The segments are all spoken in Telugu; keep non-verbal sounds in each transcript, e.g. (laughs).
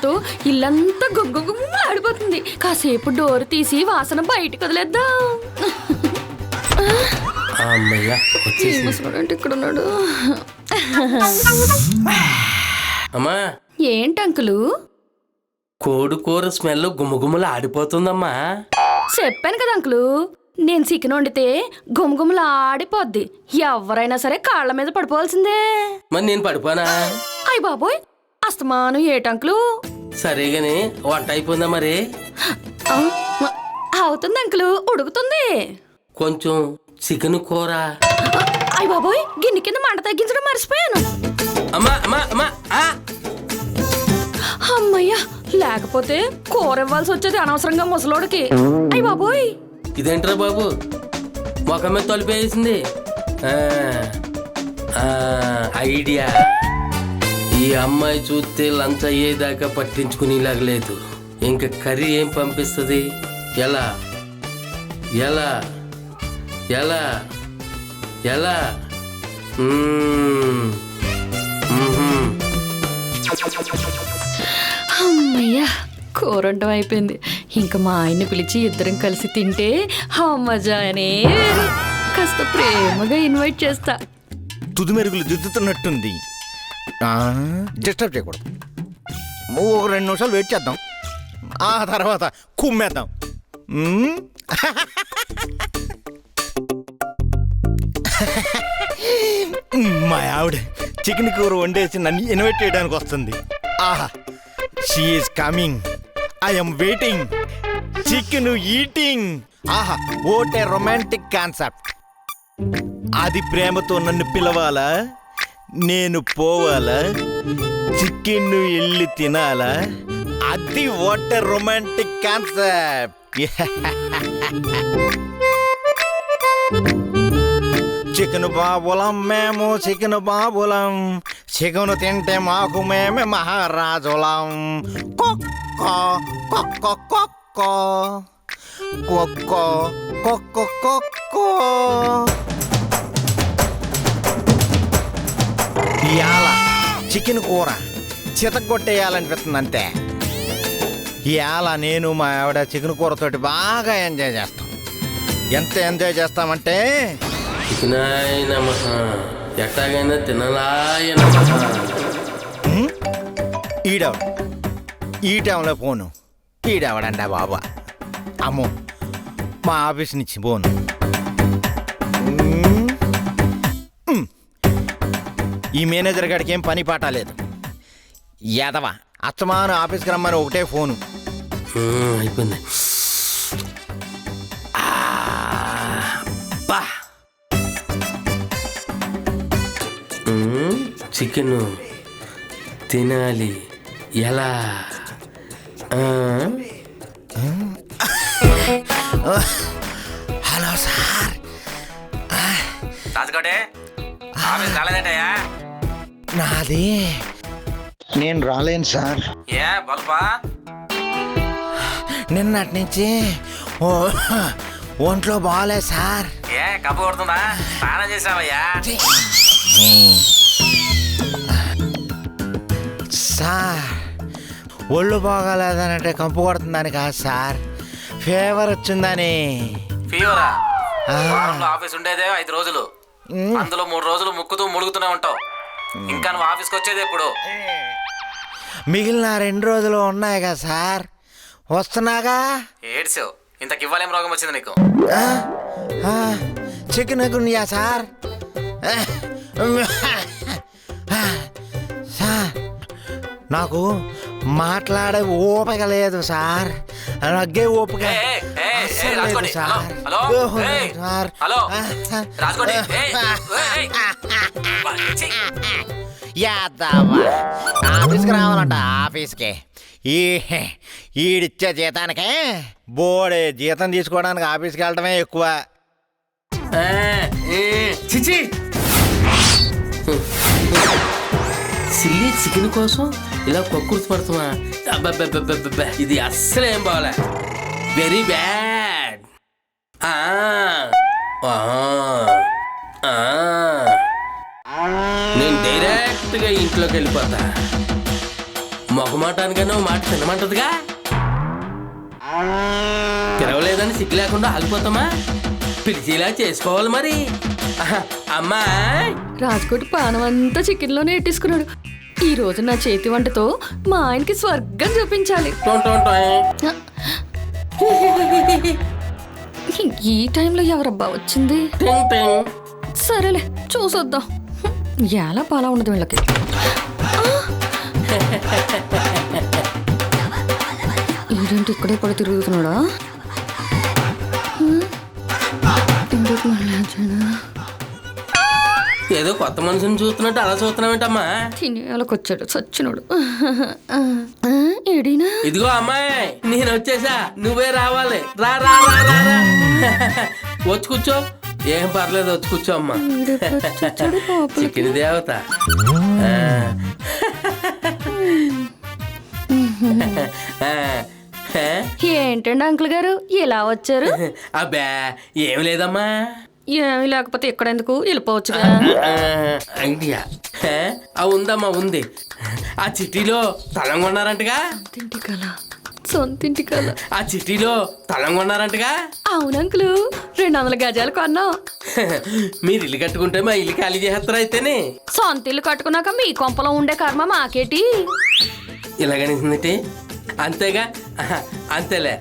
కూరతో ఇల్లంతా గుగ్గు ఆడిపోతుంది. కాసేపు డోర్ తీసి వాసన బయటకు వదిలేద్దాం. అమ్మయ్య ఈ వచ్చేసి ముసలోడంటే ఇక్కడ ఉన్నాడు. అమ్మా. ఏంటి అంకులు? కోడి కూర స్మెల్ గుమగుమలు ఆడిపోతుందమ్మా. చెప్పాను కదా అంకులు నేను చికెన్ వండితే గుమగుమలు ఆడిపోద్ది. ఎవరైనా సరే కాళ్ళ మీద పడిపోవాల్సిందే. మరి నేను పడిపోనా? అయ్య బాబోయ్ అస్తమానం ఏటంకులు సరే గాని వంట అయిపోయిందా మరి? అవుతుంది అంకులు ఉడుకుతుంది. కొంచెం చికెన్ కూర. అయ్య బాబోయ్ గిన్నె కింద మంట తగ్గించడం మర్చిపోయాను. అమ్మా అమ్మా అమ్మా ఆ! అమ్మయ్యా లేకపోతే కూర ఇవ్వాల్సి వచ్చేది అనవసరంగా ముసలోడికి. అయ్య బాబోయ్. ఇదేంట్రా బాబు? మొఖం మీద తొలిపేసింది ఐడియా. ఈ అమ్మాయి చూస్తే లంచ్ అయ్యేదాకా పట్టించుకునేలాగా లేదు ఇంకా కర్రీ ఏం పంపిస్తుంది? ఎలా? ఎలా? ఎలా? ఎలా. అమ్మయ్యా కూర వంటం అయిపోయింది. ఇంకా మా ఆయన్ని పిలిచి ఇద్దరం కలిసి తింటే మజానే. కాస్త ప్రేమగా ఇన్వైట్ చేస్తా. తుది మెరుగులు దిద్దుతున్నట్టుంది. డిస్టర్బ్ చేయకూడదు. నువ్వు ఒక రెండు నిమిషాలు వెయిట్ చేద్దాం. ఆ తర్వాత కుమ్మేద్దాం. మా ఆవిడ చికెన్ కూర వండేసి నన్ను ఇన్వైట్ చేయడానికి వస్తుంది. ఆహా she's coming I'm waiting chicken eating ఆహా ఓటే రొమాంటిక్ కాన్సెప్ట్ అది ప్రేమతో నన్ను పిలవాలా? నేను పోవాలా? చికెన్ వెళ్ళి తినాలా? అది వాట్ రొమాంటిక్ కాన్సెప్ట్. చికెన్ బాబులం మేము చికెన్ బాబులం. చికెన్ తింటే మాకు మేమే మహారాజులం. కుక్కో కుక్కో కుక్కో. కుక్కో కుక్కో కుక్కో. ఇవాళ చికెన్ కూర. చితగొట్టేయాలనిపిస్తుంది అంతే ఇవాళ నేను మా ఆవిడ చికెన్ కూరతోటి బాగా ఎంజాయ్ చేస్తాం. ఎంత ఎంజాయ్ చేస్తామంటే? చికెనాయ నమః. ఎట్టాగైనా తినలాయ నమః. ఈడవడు? ఈ టైంలో ఫోను ఈడవడండా బాబా? అమ్మో మా ఆఫీస్ నుంచి ఫోను ఈ మేనేజర్ గారికి ఏం పని పాట లేదు. యాదవ అచ్చమాను ఆఫీస్కి రమ్మని ఒకటే ఫోను. అయిపోయింది. చికెన్ తినాలి. ఎలా? Hello sir. రాజుకోటే ఆఫీస్ నాది. నేను రాలేను సార్. ఏ బల్పా నిన్నటి నుంచి ఓ ఒంట్లో బాగాలేదు సార్. ఏ కప్పు కొడుతుందా? స్నానం చేసావయ్యా? సార్ ఒళ్ళు బాగాలేదనంటే కంపు కొడుతుందని కాదు సార్. ఫీవర్ వచ్చిందని. ఫీవరా? ఆఫీస్ ఉండేదే ఐదు రోజులు. అందులో మూడు రోజులు ముక్కుతూ ములుగుతూనే ఉంటావు. ఇంకా నువ్వు ఆఫీస్కి వచ్చేది ఎప్పుడు? మిగిలిన రెండు రోజులు ఉన్నాయి కదా సార్. వస్తున్నాగా? ఏడ్చావు ఇంతకు ఇవ్వాలేం రోగం వచ్చింది నీకు. Chicken గుండియా sir? సార్ నాకు మాట్లాడే ఓపిక లేదు సార్. నగ్గే ఓపిక sir. Hello, sir. Hello, Yadavva ఆఫీస్కి రావాలంట ఆఫీస్కి. ఈ ఈడిచ్చే జీతానికే బోడే జీతం తీసుకోవడానికి ఆఫీస్కి వెళ్ళటమే ఎక్కువ. ఆ, ఏ, చిచి! సిల్లి చికెన్ కోసం ఇలా కొక్కుర్తి పడుతున్నా. అబ్బబ్బబ్బబ్బబ్బ, ఇది అస్సలు ఏం బాగలే వెరీ బ్యాడ్ ఆ, ఆ, ఆ. నేను డైరెక్ట్గా ఇంట్లోకి వెళ్ళిపోతా మొహమాటానికైనా మాట తినమంటదిగా? పిలవలేదని సిగ్గు లేకుండా ఆగిపోతామా? పిలిచేలా చేసుకోవాలి మరి. ఆహా, అమ్మాయ్! రాజ్కోట్ పానం అంతా చికెన్లోనే ఎట్టేసుకున్నాడు. ఈ రోజు నా చేతి వంటతో మా ఆయనకి స్వర్గం చూపించాలి. ఈ టైంలో ఎవరబ్బా వచ్చింది. సరేలే చూసొద్దాం. ఎలా పాలా ఉండదు వీళ్ళకి? ఏంటంటే ఇక్కడే కూడా తిరుగుతున్నాడా? ఎందుకు? ఏదో కొత్త మనిషిని చూస్తున్నట్టు అలా చూస్తున్నావేంటమ్మా? తిని వాళ్ళకి వచ్చాడు సచ్చినోడు ఏడీనా? ఇదిగో అమ్మాయి నేను వచ్చేసా. నువ్వే రావాలి. రా రా రా. వచ్చి కూర్చో. ఏం పర్లేదు వచ్చి కూర్చో అమ్మా. ఈడెప్పుడు వచ్చాడు (laughs) లోపలికి? చిక్కిన దేవత. (laughs) ఏంటండి అంకుల్ గారు? ఇలా వచ్చారు? (laughs) అబ్బా ఏం లేదమ్మా. ఏమీ లేకపోతే ఇక్కడ ఎందుకు వెళ్ళిపోవచ్చుగా ఆ, ఐడియా. ఉందమ్మా ఉంది. ఆ చిట్టిలో తలం కొన్నారంటగా సొంతింటి కల సొంతింటి కల ఆ చిట్టిలో తలం కొన్నారంటగా? అవును అంకులు రెండు వందల గజాలు కొన్నాం. (laughs) మీరు ఇల్లు కట్టుకుంటే మా ఇల్లు ఖాళీ చేస్తారు అయితేనే. సొంత ఇల్లు కట్టుకున్నాక మీ కొంపలో ఉండే కర్మ మాకేటి? ఇలాగనిసింది అంతేగా? ఆహా, అంతేలే.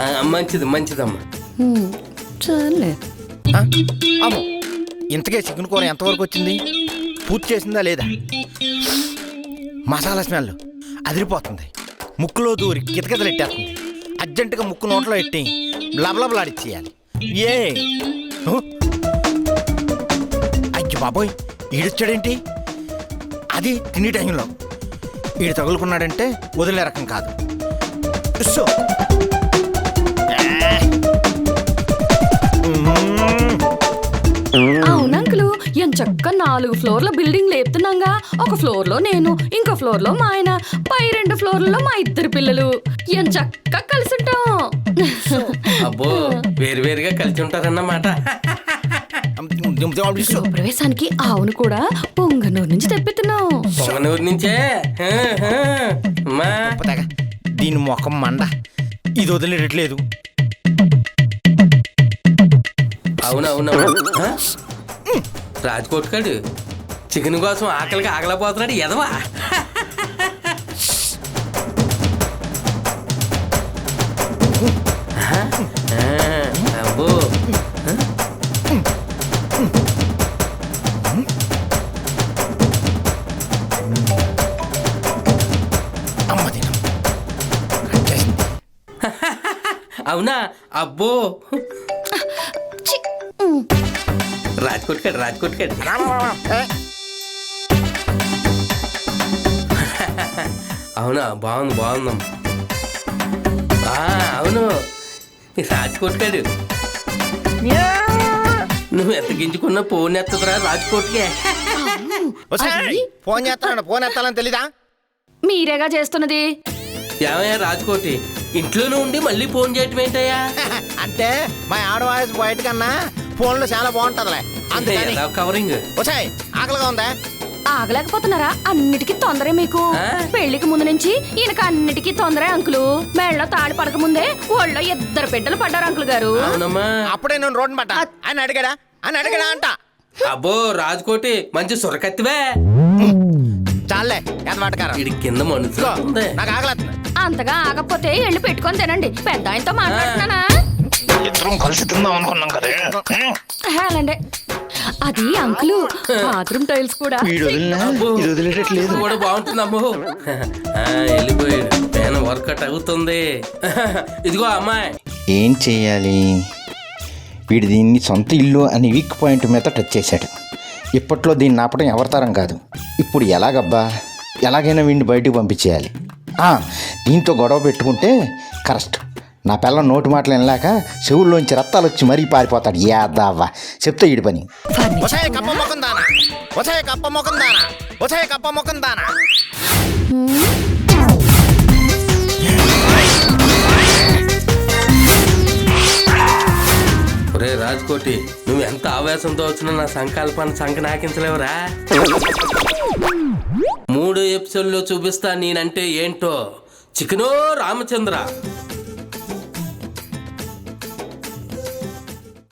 ఆ, మంచిది మంచిదమ్మా. హ్మ్, చాలే. ఆ? అమ్మో ఇంతకే చికెన్ కూర ఎంతవరకు వచ్చింది? పూర్తి చేసిందా లేదా? మసాలా స్మెల్ అదిరిపోతుంది. ముక్కులో దూరి కితకితలెట్టేస్తుంది అర్జెంటుగా ముక్కు నోట్లో ఎట్టి లబలబలాడిచ్చేయాలి ఏ? అయ్యి బాబోయ్ ఈడొచ్చాడేంటి? అది తినే టైంలో. ఈడు తగులుకున్నాడంటే వదిలే రకం కాదు. సో ఎంచక్క నాలుగు ఫ్లోర్ల బిల్డింగ్ లేపుతున్నాగా. ఒక ఫ్లోర్లో నేను ఇంకో ఫ్లోర్లో మా ఆయన పై రెండు ఫ్లోర్లలో మా ఇద్దరు పిల్లలు. ఎంచక్క కలిసి ఉంటాం అబ్బో వేరువేరుగా కలిసి ఉంటారన్నమాట. ప్రవేశానికి ఆవును కూడా పొంగనూరు నుంచి తెప్పిస్తున్నాం. పొంగనూరు నుంచే? దీని ముఖం మండ ఇది వదిలేటట్లేదు. అవునవునవును. హా? రాజ్కోట్ కాడు. చికెన్ కోసం ఆకలికి ఆగలేకపోతున్నాడు ఎదవా అబ్బో. అవునా? అబ్బో. రాజ్కోట్ కాడు రాజ్కోట్ కాడు ఏ, అవునా బాగుంది బాగుందమ్మ ఆ, అవును. రాజ్కోట్ కాడు నువ్వు ఎంత గింజుకున్నా ఫోన్ ఎత్తదురా రాజ్కోట్కే. ఒసేయ్, ఫోన్ చేస్తాను ఫోన్ ఎత్తాలని తెలీదా? మీరేగా చేస్తున్నది? ఏమయ్యా రాజ్కోటి? ఇంట్లోనే ఉండి మళ్ళీ ఫోన్ చేయటం ఏంటయ్యా? (laughs) అంటే మా ఆడ వాయిస్ బయట కన్నా ఫోన్లో చాలా బాగుంటుందిలే. అందుకని ఎలా కవరింగ్ వచ్చాయి. ఆకలిగా ఉందా? ఆగలేకపోతున్నారా? అన్నిటికీ తొందరే మీకు? పెళ్ళికి ముందు నుంచి ఈయనకి అన్నిటికీ తొందరే అంకులు. మెళ్ళలో తాడి పడక ముందే ఒళ్ళో ఇద్దరు బిడ్డలు పడ్డారు అంకుల్ గారు. అప్పుడే నేను రోడ్డు పడ్డా. అని అడిగాడా? అని అడిగాడా అంట. అబ్బో రాజ్కోటి మంచి సురకత్తివే. చాలే ఇడి కింద మనుషులు నాకు ఆకలేస్తుంది అంతగా ఆగకపోతే వెళ్ళి పెట్టుకొని తినండి. పెద్ద ఆయనతో మాట్లాడుతున్నానా? ఇద్దరం కలిసి తిందాం అనుకున్నాం కదా. హేలండి అది అంకులు బాత్రూమ్ టైల్స్ కూడా. వీడు వదిలినా అబ్బో, ఇది వదిలేటట్లేదు. కూడా బాగుంటుందమ్మో ఆ, వెళ్ళిపోయాడు వర్కౌట్ అవుతుంది. ఇదిగో అమ్మాయి. ఏం చేయాలి? వీడు దీన్ని సొంత ఇల్లు అని వీక్ పాయింట్ మీద టచ్ చేశాడు. ఇప్పట్లో దీన్ని ఆపడం ఎవరితరం కాదు. ఇప్పుడు ఎలాగబ్బా? ఎలాగైనా వీడిని బయటికి పంపించేయాలి. ఆ, దీంతో గొడవ పెట్టుకుంటే కరెక్ట్. నా పిల్ల నోటి మాటలు వినలేక చెవుల్లోంచి రక్తాలు వచ్చి మరీ పారిపోతాడు. యాదావా చెప్తే ఈడి పని. వచ్చాయి కప్ప మొక్కం దానా. వచ్చాయి కప్ప మొక్కం దానా. వచ్చాయి కప్ప మొక్కం దానా. ఒరే రాజ్ కోటి నువ్వు ఎంత ఆవేశంతో వచ్చినా నా సంకల్పాన్ని సంక నాకించలేవురా మూడు ఎపిసోడ్లో చూపిస్తా నేనంటే ఏంటో? చికెనో రామచంద్ర.